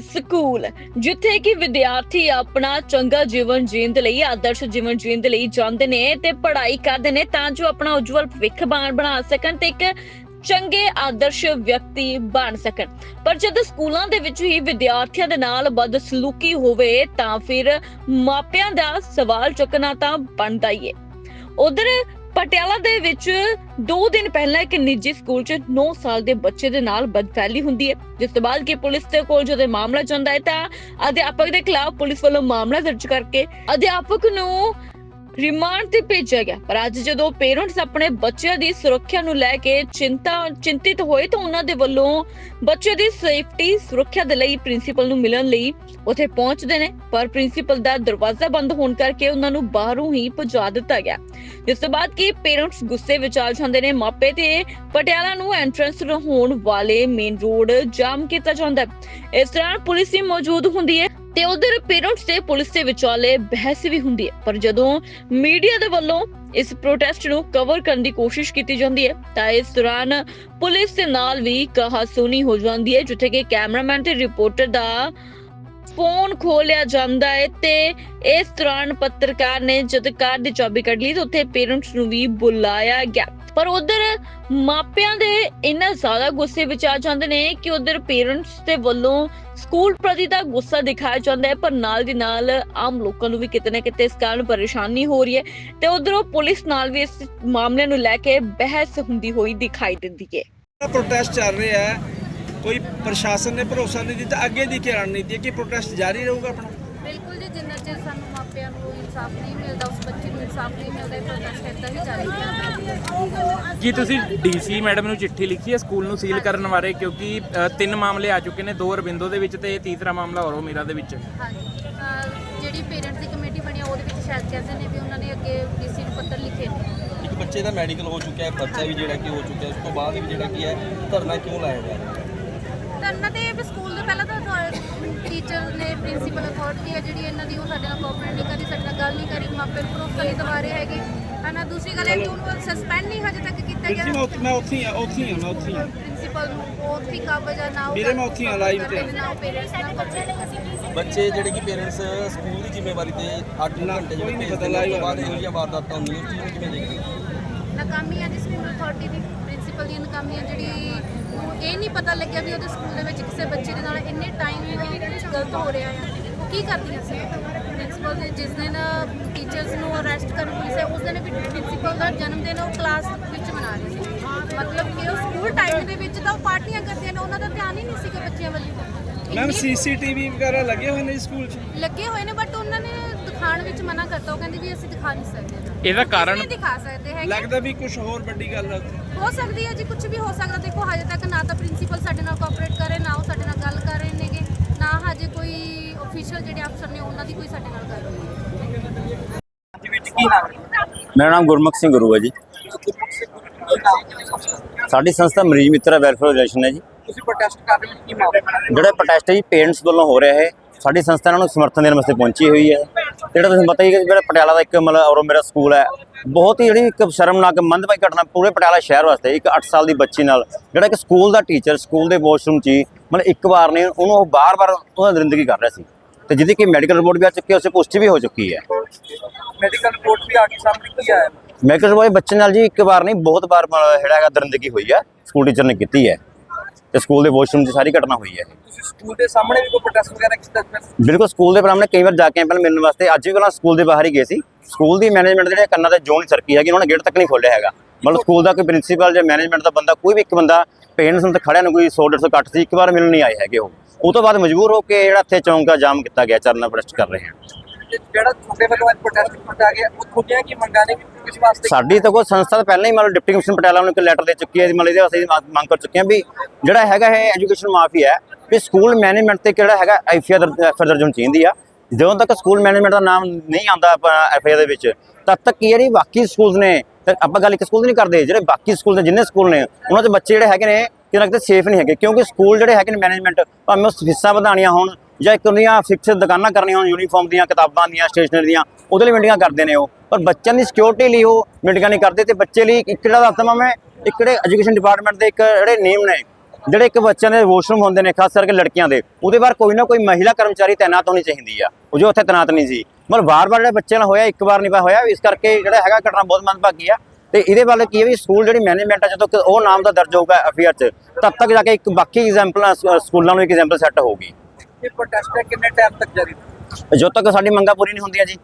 School, ਜਿੱਥੇ ਕਿ ਵਿਦਿਆਰਥੀ ਆਪਣਾ ਚੰਗਾ ਜੀਵਨ ਜੀਣ ਦੇ ਲਈ, ਆਦਰਸ਼ ਜੀਵਨ ਜੀਣ ਦੇ ਲਈ ਜਾਂਦੇ ਨੇ ਤੇ ਪੜ੍ਹਾਈ ਕਰਦੇ ਨੇ ਤਾਂ ਜੋ ਆਪਣਾ ਉਜਵਲ ਭਵਿੱਖ ਬਣਾ ਸਕਣ ਤੇ ਇੱਕ ਚੰਗੇ ਆਦਰਸ਼ ਵਿਅਕਤੀ ਬਣ ਸਕਣ। ਪਰ ਜਦ ਸਕੂਲਾਂ ਦੇ ਵਿੱਚ ਹੀ ਵਿਦਿਆਰਥੀਆਂ ਦੇ ਨਾਲ ਬਦਸਲੂਕੀ ਹੋਵੇ ਤਾਂ ਫਿਰ ਮਾਪਿਆਂ ਦਾ ਸਵਾਲ ਚੁੱਕਣਾ ਤਾਂ ਬਣਦਾ ਹੀ ਹੈ ਉਧਰ ਪਟਿਆਲਾ ਦੇ ਵਿੱਚ 2 ਦਿਨ ਪਹਿਲਾਂ ਇੱਕ ਨਿੱਜੀ ਸਕੂਲ 'ਚ 9 ਸਾਲ ਦੇ ਬੱਚੇ ਦੇ ਨਾਲ ਬਦਫੈਲੀ ਹੁੰਦੀ ਹੈ। ਜਿਸ ਤੋਂ ਬਾਅਦ ਕਿ ਪੁਲਿਸ ਦੇ ਕੋਲ ਜਦੋਂ ਮਾਮਲਾ ਜਾਂਦਾ ਹੈ ਤਾਂ ਅਧਿਆਪਕ ਦੇ ਖਿਲਾਫ ਪੁਲਿਸ ਵੱਲੋਂ ਮਾਮਲਾ ਦਰਜ ਕਰਕੇ ਅਧਿਆਪਕ ਨੂੰ ਰਿਮਾਂਡ ਤੇ ਭੇਜਿਆ ਗਿਆ। ਪਰ ਅੱਜ ਜਦੋਂ ਪੇਰੈਂਟਸ ਆਪਣੇ ਬੱਚਿਆਂ ਦੀ ਸੁਰੱਖਿਆ ਨੂੰ ਲੈ ਕੇ ਚਿੰਤਾ, ਚਿੰਤਿਤ ਹੋਏ ਤਾਂ ਉਹਨਾਂ ਦੇ ਵੱਲੋਂ ਬੱਚੇ ਦੀ ਸੇਫਟੀ, ਸੁਰੱਖਿਆ ਦੇ ਲਈ ਪ੍ਰਿੰਸੀਪਲ ਨੂੰ ਮਿਲਣ ਲਈ ਉੱਥੇ ਪਹੁੰਚਦੇ ਨੇ। ਪਰ ਪ੍ਰਿੰਸੀਪਲ ਦਾ ਦਰਵਾਜ਼ਾ ਬੰਦ ਹੋਣ ਕਰਕੇ ਉਹਨਾਂ ਨੂੰ ਬਾਹਰੋਂ ਹੀ ਭਜਾ ਦਿੱਤਾ ਗਿਆ। ਜਿਸ ਤੋਂ ਬਾਅਦ ਕਿ ਪੇਰੈਂਟਸ ਗੁੱਸੇ ਵਿੱਚ ਆ ਜਾਂਦੇ ਨੇ, ਮਾਪੇ ਤੇ ਪਟਿਆਲਾ ਨੂੰ ਐਂਟਰੈਂਸ ਹੋਣ ਵਾਲੇ ਮੇਨ ਰੋਡ ਜਾਮ ਕੀਤਾ ਜਾਂਦਾ ਹੈ। ਇਸ ਦੌਰਾਨ ਪੁਲਿਸ ਵੀ ਮੌਜੂਦ ਹੁੰਦੀ ਹੈ। ਤੇ ਉਧਰ ਪੇਰੈਂਟਸ ਤੇ ਪੁਲਿਸ ਦੇ ਵਿਚਾਲੇ ਬਹਿਸ ਵੀ ਹੁੰਦੀ ਹੈ। ਪਰ ਜਦੋਂ ਮੀਡੀਆ ਦੇ ਵੱਲੋਂ ਇਸ ਪ੍ਰੋਟੈਸਟ ਨੂੰ ਕਵਰ ਕਰਨ ਦੀ ਕੋਸ਼ਿਸ਼ ਕੀਤੀ ਜਾਂਦੀ ਹੈ, ਤਾਂ ਇਸ ਦੌਰਾਨ ਪੁਲਿਸ ਦੇ ਨਾਲ ਵੀ ਕਹਾਸੁਣੀ ਹੋ ਜਾਂਦੀ ਹੈ, ਜਿੱਥੇ ਕਿ ਕੈਮਰਾਮੈਨ ਤੇ ਰਿਪੋਰਟਰ ਦਾ ਫੋਨ ਖੋਲਿਆ ਜਾਂਦਾ ਹੈ ਤੇ ਇਸ ਦੌਰਾਨ ਪੱਤਰਕਾਰ ਨੇ ਜਦ ਕਾਰ ਦੀ ਚਾਬੀ ਕੱਢ ਲਈ ਤਾਂ ਉੱਥੇ ਪੇਰੈਂਟਸ ਨੂੰ ਵੀ ਬੁਲਾਇਆ ਗਿਆ। ਪਰ ਉਧਰ ਮਾਪਿਆਂ ਦੇ ਇੰਨਾ ਜ਼ਿਆਦਾ ਗੁੱਸੇ ਵਿੱਚ ਆ ਜਾਂਦੇ ਨੇ ਕਿ ਉਧਰ ਪੇਰੈਂਟਸ ਦੇ ਵੱਲੋਂ ਸਕੂਲ ਪ੍ਰਤੀ ਤਾਂ ਗੁੱਸਾ ਦਿਖਾਇਆ ਜਾਂਦਾ ਹੈ, ਪਰ ਨਾਲ ਦੀ ਨਾਲ ਆਮ ਲੋਕਾਂ ਨੂੰ ਵੀ ਕਿਤੇ ਨਾ ਕਿਤੇ ਇਸ ਕਾਰਨ ਪਰੇਸ਼ਾਨੀ ਹੋ ਰਹੀ ਹੈ ਤੇ ਉਧਰੋਂ ਪੁਲਿਸ ਨਾਲ ਵੀ ਇਸ ਮਾਮਲੇ ਨੂੰ ਲੈ ਕੇ ਬਹਿਸ ਹੁੰਦੀ ਹੋਈ ਦਿਖਾਈ ਦਿੰਦੀ ਹੈ। ਪ੍ਰੋਟੈਸਟ ਚੱਲ ਰਿਹਾ ਹੈ ਕੋਈ ਪ੍ਰਸ਼ਾਸਨ ਨੇ ਭਰੋਸਾ ਨਹੀਂ ਦਿੱਤਾ ਅੱਗੇ ਦੀ ਕੀ ਰਣਨੀਤੀ ਹੈ? ਕਿ ਪ੍ਰੋਟੈਸਟ ਜਾਰੀ ਰਹੂਗਾ ਆਪਣਾ? ਬਿਲਕੁਲ ਜੀ ਜਿੰਨਾ ਚਿਰ ਸਾਨੂੰ ਮਾਪਿਆਂ ਨੂੰ ਇਨਸਾਫ ਨਹੀਂ ਮਿਲਦਾ ਉਸ ਬੱਚੇ ਨੂੰ ਇਨਸਾਫ ਨਹੀਂ ਮਿਲਦਾ ਇਹ ਪ੍ਰੋਟੈਸਟ ਇੱਦਾਂ ਹੀ ਜਾਰੀ ਰਹੇਗਾ ਕੀ ਤੁਸੀਂ ਡੀਸੀ ਮੈਡਮ ਨੂੰ ਚਿੱਠੀ ਲਿਖੀ ਹੈ ਸਕੂਲ ਨੂੰ ਸੀਲ ਕਰਨ ਬਾਰੇ? ਕਿਉਂਕਿ ਤਿੰਨ ਮਾਮਲੇ ਆ ਚੁੱਕੇ ਨੇ ਦੋ ਅਰਬਿੰਦੋ ਦੇ ਵਿੱਚ ਤੇ ਤੀਸਰਾ ਮਾਮਲਾ ਔਰੋ ਮੇਰਾ ਦੇ ਵਿੱਚ। ਹਾਂਜੀ ਜਿਹੜੀ ਪੇਰੈਂਟਸ ਦੀ ਕਮੇਟੀ ਬਣੀ ਆ, ਉਹਦੇ ਵਿੱਚ ਸ਼ਾਇਦ ਕਹਿੰਦੇ ਨੇ ਵੀ ਉਹਨਾਂ ਨੇ ਅੱਗੇ ਡੀਸੀ ਨੂੰ ਪੱਤਰ ਲਿਖੇ ਨੇ। ਇੱਕ ਬੱਚੇ ਦਾ ਮੈਡੀਕਲ ਹੋ ਚੁੱਕਿਆ ਹੈ ਪਰਚਾ ਵੀ ਜਿਹੜਾ ਕਿ ਹੋ ਚੁੱਕਿਆ ਉਸ ਤੋਂ ਬਾਅਦ ਵੀ ਜਿਹੜਾ ਕੀ ਹੈ ਧਰਨਾ ਕਿਉਂ ਲਾਇਆ ਜਾ ਰਿਹਾ? ਹੈ ਧਰਨਾ ਤੇ ਵੀ ਸਕੂਲ ਦੇ ਪਹਿਲਾਂ ਤਾਂ ਟੀਚਰ ਨੇ ਪ੍ਰਿੰਸੀਪਲ ਅਥਾਰਟੀ ਹੈ ਜਿਹੜੀ ਇਹਨਾਂ ਦੀ ਉਹ ਸਾਡੇ ਨਾਲ ਕੋਆਪਰੇਟ ਨਹੀਂ ਕਰੀ ਸਾਡੇ ਨਾਲ ਗੱਲ ਨਹੀਂ ਕਰੀ ਮਾਪੇ ਭਰੋਸਾ ਨਹੀਂ ਦਿਵਾ ਰਹੇ ਹੈਗੇ। ਹਨਾ ਦੂਸਰੀ ਗੱਲ ਇਹ ਕਿ ਉਹਨੂੰ ਸਸਪੈਂਡ ਨਹੀਂ ਹਜੇ ਤੱਕ ਕੀਤਾ ਜੀ ਮੈਂ ਗਿਆ ਉੱਥੇ ਮੈਂ ਉੱਥੇ ਹੀ ਆ ਉੱਥੇ ਹੀ ਆ ਮੈਂ ਉੱਥੇ ਹੀ ਆ ਪ੍ਰਿੰਸੀਪਲ ਨੂੰ ਉਹ ਉੱਥੇ ਕਾਬਜ ਆ ਨਾ ਉਹ ਵੀਰੇ, ਮੈਂ ਉੱਥੇ ਹੀ ਹਾਂ, live ਤੇ। ਬੱਚੇ ਜਿਹੜੇ ਕਿ ਪੇਰੈਂਟਸ ਸਕੂਲ ਦੀ ਜ਼ਿੰਮੇਵਾਰੀ ਤੇ 8 ਨਾ, ਘੰਟੇ ਜਿਹੜੇ live ਤੋਂ ਬਾਅਦ ਇਹੋ ਜਿਹੀਆਂ ਵਾਰਦਾਤਾਂ ਹੁੰਦੀਆਂ ਉਸ ਚੀਜ਼ ਨੂੰ ਕਿਵੇਂ ਦੇਖਦੇ ਹੋ? ਨਾਕਾਮੀ ਆ ਜੀ ਸਕੂਲ ਅਥਾਰਟੀ ਦੀ ਪ੍ਰਿੰਸੀਪਲ ਦੀ ਨਾਕਾਮੀ ਆ ਜਿਹੜੀ ਇਹ ਨਹੀਂ ਪਤਾ ਲੱਗਿਆ ਵੀ ਉਹਦੇ ਸਕੂਲ ਦੇ ਵਿੱਚ ਕਿਸੇ ਬੱਚੇ ਦੇ ਨਾਲ ਇੰਨੇ ਟਾਈਮ ਗਲਤ ਹੋ ਰਿਹਾ ਆ। ਕੀ ਕਰਦੀਆਂ ਸੀ ਪ੍ਰਿੰਸੀਪਲ ਦੇ ਜਿਸ ਦਿਨ ਟੀਚਰਸ ਨੂੰ ਅਰੈਸਟ ਕਰਨ ਪੁਲਿਸ ਹੈ ਉਸ ਦਿਨ ਵੀ ਪ੍ਰਿੰਸੀਪਲ ਦਾ ਜਨਮ ਦਿਨ ਉਹ ਕਲਾਸ ਵਿੱਚ ਮਨਾ ਰਹੇ ਸੀ। ਮਤਲਬ ਕਿ ਉਹ ਸਕੂਲ ਟਾਈਮ ਦੇ ਵਿੱਚ ਤਾਂ ਉਹ ਪਾਰਟੀਆਂ ਕਰਦੀਆਂ ਨੇ ਉਹਨਾਂ ਦਾ ਧਿਆਨ ਹੀ ਨਹੀਂ ਸੀਗਾ ਬੱਚਿਆਂ ਵੱਲ। ਮੈਮ ਸੀਸੀਟੀਵੀ ਵਗੈਰਾ ਲੱਗੇ ਹੋਏ ਨੇ ਸਕੂਲ 'ਚ? ਲੱਗੇ ਹੋਏ ਨੇ ਬਟ ਉਹਨਾਂ ਨੇ ਦਿਖਾਉਣ ਵਿੱਚ ਮਨਾ ਕਰਤਾ ਉਹ ਕਹਿੰਦੇ ਵੀ ਅਸੀਂ ਦਿਖਾ ਨਹੀਂ ਸਕਦੇ। ਇਹਦਾ ਕਾਰਨ ਨਹੀਂ ਦਿਖਾ ਸਕਦੇ ਹੈਗੇ। ਲੱਗਦਾ ਵੀ ਕੁਝ ਹੋਰ ਵੱਡੀ ਗੱਲ ਹੈ ਉੱਥੇ। ਹੋ ਸਕਦੀ ਹੈ ਜੀ ਕੁਝ ਵੀ ਹੋ ਸਕਦਾ। ਦੇਖੋ ਹਜੇ ਤੱਕ ਨਾ ਤਾਂ ਪ੍ਰਿੰਸੀਪਲ ਸਾਡੇ ਨਾਲ ਕੋਆਪਰੇਟ ਕਰ ਰਹੇ ਨਾ ਉਹ ਸਾਡੇ ਨਾਲ ਗੱਲ ਕਰ ਰਹੇ ਨੇਗੇ ਨਾ ਹਜੇ ਕੋਈ ਅਫੀਸ਼ੀਅਲ ਜਿਹੜੇ ਅਫਸਰ ਨੇ ਉਹਨਾਂ ਦੀ ਕੋਈ ਸਾਡੇ ਨਾਲ ਗੱਲ ਹੋਈ। ਹੈ ਮੇਰਾ ਨਾਮ ਗੁਰਮੁਖ ਸਿੰਘ ਗੁਰੂ ਹੈ ਜੀ। ਸਾਡੀ ਸੰਸਥਾ ਮਰੀਜ਼ ਮਿੱਤਰ ਵੈਲਫੇਅਰ ਆਰਗੇਨਾਈਜੇਸ਼ਨ ਹੈ ਜੀ। ਤੁਸੀਂ ਪ੍ਰੋਟੈਸਟ ਕਰ ਰਹੇ ਹੋ ਕੀ ਮਾਮਲਾ? ਜਿਹੜਾ ਪ੍ਰੋਟੈਸਟ ਹੈ ਜੀ ਪੇਰੈਂਟਸ ਵੱਲੋਂ ਹੋ ਰਿਹਾ ਹੈ। ਸਾਡੀ ਸੰਸਥਾ ਇਹਨਾਂ ਨੂੰ ਸਮਰਥਨ ਦੇਣ ਵਾਸਤੇ ਪਹੁੰਚੀ ਹੋਈ ਹੈ। ਜਿਹੜਾ ਤੁਹਾਨੂੰ ਪਤਾ ਹੀ ਹੈ ਕਿ ਜਿਹੜਾ ਪਟਿਆਲਾ ਦਾ ਇੱਕ ਮਤਲਬ ਔਰ ਮੇਰਾ ਸਕੂਲ ਹੈ ਬਹੁਤ ਹੀ ਜਿਹੜੀ ਇੱਕ ਸ਼ਰਮਨਾਕ ਮੰਦਭਾਗੀ ਘਟਨਾ ਪੂਰੇ ਪਟਿਆਲਾ ਸ਼ਹਿਰ ਵਾਸਤੇ ਇੱਕ 8 ਸਾਲ ਦੀ ਬੱਚੀ ਨਾਲ ਜਿਹੜਾ ਇੱਕ ਸਕੂਲ ਦਾ ਟੀਚਰ ਸਕੂਲ ਦੇ ਵਾਸ਼ਰੂਮ 'ਚ ਮਤਲਬ ਇੱਕ ਵਾਰ ਨੇ ਉਹਨੂੰ ਉਹ ਬਾਰ-ਬਾਰ ਉਹਦਾ ਜ਼ਿੰਦਗੀ ਕਰ ਰਿਹਾ ਸੀ। ਤੇ ਜਿਹਦੀ ਕਿ ਮੈਡੀਕਲ ਰਿਪੋਰਟ ਵੀ ਆ ਚੁੱਕੀ ਹੈ ਉਸੇ ਪੁਸ਼ਟੀ ਵੀ ਹੋ ਚੁੱਕੀ ਹੈ। ਮੈਡੀਕਲ ਰਿਪੋਰਟ ਵੀ ਆ ਗਈ ਸਾਹਮਣੇ ਕੀ ਆਇਆ? ਮੈਡੀਕਲ ਰਿਪੋਰਟ ਬੱਚੇ ਨਾਲ ਜੀ ਇੱਕ ਵਾਰ ਨਹੀਂ ਬਹੁਤ ਵਾਰ ਜਿਹੜਾ ਹੈਗਾ ਦਰਿੰਦਗੀ ਹੋਈ ਹੈ ਸਕੂਲ ਟੀਚਰ ਨੇ ਕੀਤੀ ਹੈ। ਤੇ ਸਕੂਲ ਦੇ ਵਾਸ਼ਰੂਮ 'ਚ ਸਾਰੀ ਘਟਨਾ ਹੋਈ ਹੈ। ਤੁਸੀਂ ਸਕੂਲ ਦੇ ਸਾਹਮਣੇ ਵੀ ਕੋਈ ਪ੍ਰੋਟੈਸਟ ਵਗੈਰਾ ਕੀਤਾ ਬਿਲਕੁਲ ਸਕੂਲ ਦੇ ਬਰਾਮਣੇ ਕਈ ਵਾਰ ਜਾ ਕੇ ਪਹਿਲਾਂ ਮਿਲਣ ਵਾਸਤੇ ਅੱਜ ਵੀ ਪਹਿਲਾਂ ਸਕੂਲ ਦੇ ਬਾਹਰ ਹੀ ਗਏ ਸੀ। ਸਕੂਲ ਦੀ ਮੈਨੇਜਮੈਂਟ ਜਿਹੜੇ ਕੰਨਾਂ ਤੇ ਜੋਨ ਸਰਕੀ ਹੈਗੀ ਉਹਨਾਂ ਨੇ ਗੇਟ ਤੱਕ ਨਹੀਂ ਖੋਲ੍ਹਿਆ ਹੈਗਾ। ਮਤਲਬ ਸਕੂਲ ਦਾ ਕੋਈ ਪ੍ਰਿੰਸੀਪਲ ਜਾਂ ਮੈਨੇਜਮੈਂਟ ਦਾ ਬੰਦਾ ਕੋਈ ਵੀ ਇੱਕ ਬੰਦਾ ਪੇਰੈਂਟਸ ਨੂੰ ਤਾਂ ਖੜਿਆ ਨੂੰ ਕੋਈ 100 150 ਘੱਟ ਸੀ ਇੱਕ ਵਾਰ ਮਿਲਣ ਨਹੀਂ ਆਏ ਹੈਗੇ ਉਹ। ਉਹ ਤੋਂ ਬਾਅਦ ਮਜਬੂਰ ਹੋ ਕੇ ਜਿਹੜਾ ਇੱਥੇ ਚੌਂਕਾ ਜਾਮ ਕੀਤਾ ਗਿਆ ਚਰਨਾ ਪ੍ਰੋਟੈਸਟ ਕਰ ਰਹੇ ਹਾਂ। ਜਿਹੜਾ ਤੁਹਾਡੇ ਵੱਲੋਂ ਅੱਜ ਪ੍ਰੋਟੈਸਟ ਕੀਤਾ ਗਿਆ ਉਹ ਤੁਹਾਡੀਆਂ ਕੀ ਮੰਗਾਂ ਨੇ? ਕਿਸ ਵਾਸਤੇ ਸਾਡੀ ਤਾਂ ਕੋਈ ਸੰਸਥਾ ਤਾਂ ਪਹਿਲਾਂ ਹੀ ਮਤਲਬ ਡਿਪਟੀ ਕਮਿਸ਼ਨਰ ਪਟਿਆਲਾ ਨੂੰ ਇੱਕ ਲੈਟਰ ਦੇ ਚੁੱਕੀ ਹੈ ਮਤਲਬ ਇਹਦੇ ਵਾਸਤੇ ਅਸੀਂ ਮੰਗ ਕਰ ਚੁੱਕੇ ਹਾਂ ਵੀ ਜਿਹੜਾ ਹੈਗਾ ਇਹ ਐਜੂਕੇਸ਼ਨ ਮਾਫੀ ਹੈ, ਵੀ ਸਕੂਲ ਮੈਨੇਜਮੈਂਟ ਤੇ ਕਿਹੜਾ ਹੈਗਾ ਐਫਆਈਆਰ ਦਰਜ ਹੋਣੀ ਚਾਹੀਦੀ ਆ। ਜਦੋਂ ਤੱਕ ਸਕੂਲ ਮੈਨੇਜਮੈਂਟ ਦਾ ਨਾਮ ਨਹੀਂ ਆਉਂਦਾ ਐਫਆਈਆਰ ਦੇ ਵਿੱਚ, ਤਦ ਤੱਕ ਕੀ ਜਿਹੜੀ ਬਾਕੀ ਸਕੂਲਸ ਨੇ ਆਪਾਂ ਗੱਲ ਇੱਕ ਸਕੂਲ ਦੀ ਨਹੀਂ ਕਰਦੇ, ਜਿਹੜੇ ਬਾਕੀ ਸਕੂਲ ਨੇ, ਜਿੰਨੇ ਸਕੂਲ ਨੇ, ਉਹਨਾਂ ਦੇ ਬੱਚੇ ਜਿਹੜੇ ਹੈਗੇ ਨੇ, ਕਿਤੇ ਨਾ ਕਿਤੇ ਸੇਫ ਨਹੀਂ ਹੈਗੇ, ਕਿਉਂਕਿ ਸਕੂਲ ਜਿਹੜੇ ਹੈਗੇ ਨੇ ਮੈਨੇਜਮੈਂਟ ਭਾਵੇਂ ਉਹ ਫੀਸਾਂ ਵਧਾਉਣੀਆਂ ਹੋਣ ਜਾਂ ਇੱਕ ਉਹਦੀਆਂ ਫਿਕਸ ਦੁਕਾਨਾਂ ਕਰਨੀਆਂ ਹੋਣ ਯੂਨੀਫਾਰਮ ਦੀਆਂ, ਕਿਤਾਬਾਂ ਦੀਆਂ ਸਟੇਸ਼ਨਰੀ ਦੀਆਂ, ਉਹਦੇ ਲਈ ਮੀਟਿੰਗਾਂ ਕਰਦੇ ਨੇ ਉਹ। ਪਰ ਬੱਚਿਆਂ ਦੀ ਸਿਕਿਉਰਿਟੀ ਲਈ ਉਹ ਮੀਟਿੰਗਾਂ ਨਹੀਂ ਕਰਦੇ ਤੇ ਬੱਚੇ ਲਈ ਇੱਕ ਜਿਹੜਾ ਦੱਸਦਾ ਮੈਂ, ਇੱਕ ਜਿਹੜੇ ਐਜੂਕੇਸ਼ਨ ਡਿਪਾਰਟਮੈਂਟ ਦੇ ਇੱਕ ਜਿਹੜੇ ਨਿਯਮ ਨੇ, ਜਿਹੜੇ ਇੱਕ ਬੱਚਿਆਂ ਦੇ ਵਾਸ਼ਰੂਮ ਹੁੰਦੇ ਨੇ, ਖਾਸ ਕਰਕੇ ਲੜਕੀਆਂ ਦੇ, ਉਹਦੇ ਬਾਹਰ ਕੋਈ ਨਾ ਕੋਈ ਮਹਿਲਾ ਕਰਮਚਾਰੀ ਤਾਇਨਾਤ ਹੋਣੀ ਚਾਹੀਦੀ ਆ, ਉਹ ਜੋ ਉੱਥੇ ਤਾਇਨਾਤ ਨਹੀਂ ਸੀ। ਮਤਲਬ ਵਾਰ-ਵਾਰ ਜਿਹੜੇ ਬੱਚਿਆਂ ਨਾਲ ਹੋਇਆ, ਇੱਕ ਵਾਰ ਨਹੀਂ ਹੋਇਆ, ਇਸ ਕਰਕੇ ਜਿਹੜਾ ਹੈਗਾ ਘਟਨਾ ਬਹੁਤ ਮੰਦਭਾਗੀ ਆ। ਤੇ ਇਹਦੇ ਵੱਲ ਕੀ ਹੈ ਵੀ ਸਕੂਲ ਜਿਹੜੀ ਮੈਨੇਜਮੈਂਟ ਆ, ਜਦੋਂ ਕਿ ਉਹ ਨਾਮ ਦਾ ਦਰਜ ਹੋਊਗਾ ਅਫੇਅਰ 'ਚ, ਤਦ ਤੱਕ ਜਾ ਕੇ ਇੱਕ ਬਾਕੀ ਐਗਜ਼ਾਮਪਲਾਂ ਸਕੂਲਾਂ ਨੂੰ ਇੱਕ ਐਗਜ਼ਾਮਪਲ ਸੈੱਟ ਹੋਊਗੀ। ਇਹ ਪ੍ਰੋਟੈਸਟ ਕਿੰਨੇ ਟਾਈਮ ਤੱਕ ਜਾਰੀ ਜਦੋਂ ਤੱਕ ਸਾਡੀ ਮੰਗਾਂ ਪੂਰੀ ਨਹੀਂ ਹੁੰਦੀਆਂ ਜੀ।